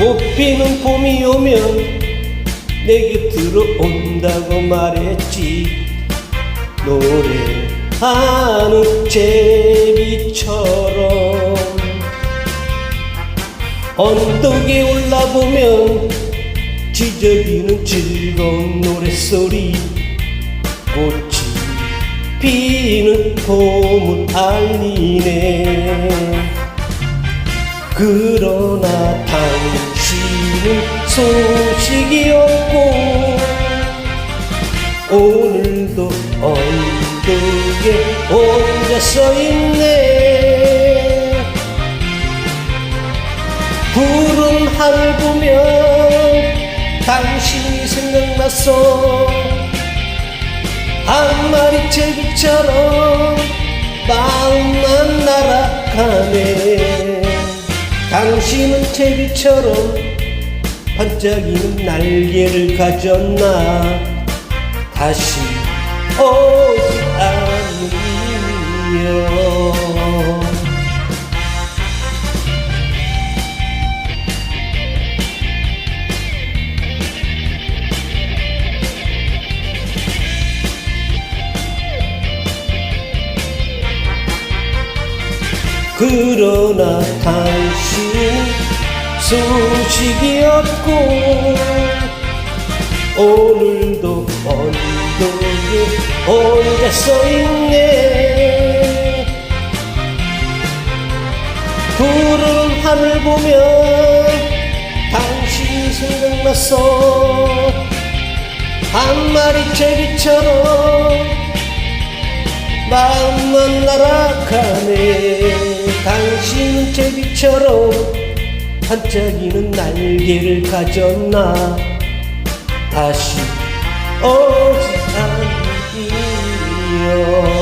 꽃피는 봄이 오면 내 곁으로 온다고 말했지. 노래하는 제비처럼 언덕에 올라보면 지저귀는 즐거운 노랫소리 꽃이 피는 봄을 알리네. 그러나 당신은 소식이 없고 오늘도 언덕에 혼자 서 있네. 푸른 하늘 보면 당신이 생각났어. 한 마리 제비처럼 마음만 날아가네. 당신은 제비처럼 반짝이는 날개를 가졌나? 다시 오지 않으며 그러나 당신 소식이 없고 오늘도 언덕에 혼자 서 있네. 푸른 하늘 보면 당신이 생각났어. 한 마리 제비처럼 마음만 날아가네. 당신은 제비처럼 반짝이는 날개를 가졌나? 다시 오지 않기요